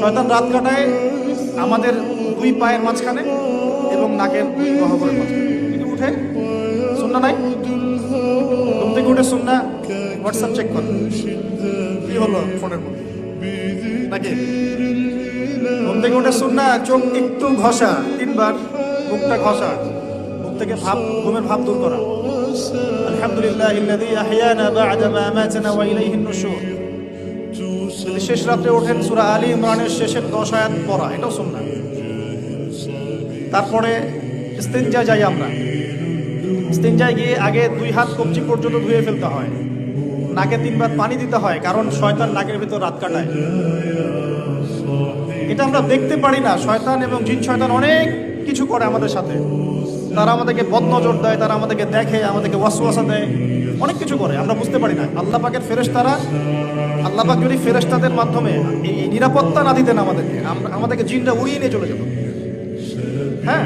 শয়তান রাত কাটায় আমাদের দুই পায়ের মাঝখানে এবং নাকের দুই গহ্বরের মাঝখানে। উঠে? শুননা নাই? ঘুম থেকে উঠে শুননা হোয়াটসঅ্যাপ চেক কর। কি হলো ফোনের মধ্যে? নাকি? ঘুম থেকে উঠে শুননা চোখ একটু ঘষা। তিনবার মুখটা ঘষা। মুখ থেকে ভাব, ঘুমের ভাব দূর করা। আলহামদুলিল্লাহ, ইল্লাযী আহইয়ানা বা'দা মা আমাতানা ওয়া ইলাইহিন নুশুর। শেষ রাত্রে ওঠেন সুরা আলী ইমরানের শেষের 10 আয়াত পড়া, এটাও সুন্নাহ। তারপরে ইস্তেঞ্জা যাই আমরা। ইস্তেঞ্জায় গিয়ে আগে দুই হাত কবজি পর্যন্ত ধুয়ে ফেলতে হয়। নাকে তিনবার পানি দিতে হয়, কারণ শয়তান নাকের ভিতর রাত কাটায়। এটা আমরা দেখতে পারি না, শয়তান এবং জিন শয়তান অনেক কিছু করে আমাদের সাথে। তারা আমাদেরকে বদনজর দেয়, তারা আমাদেরকে দেখে, আমাদেরকে ওয়াসওয়াসা দেয়। অনেক কিছু করে, আমরা বুঝতে পারি না। আল্লাহ পাকের ফেরেশতারা, আল্লাহ পাক যদি ফেরেশতাদের মাধ্যমে এই নিরাপত্তা না দিতেন আমাদেরকে আমাদেরকে জিনটা উড়িয়ে নিয়ে চলে যেত। হ্যাঁ?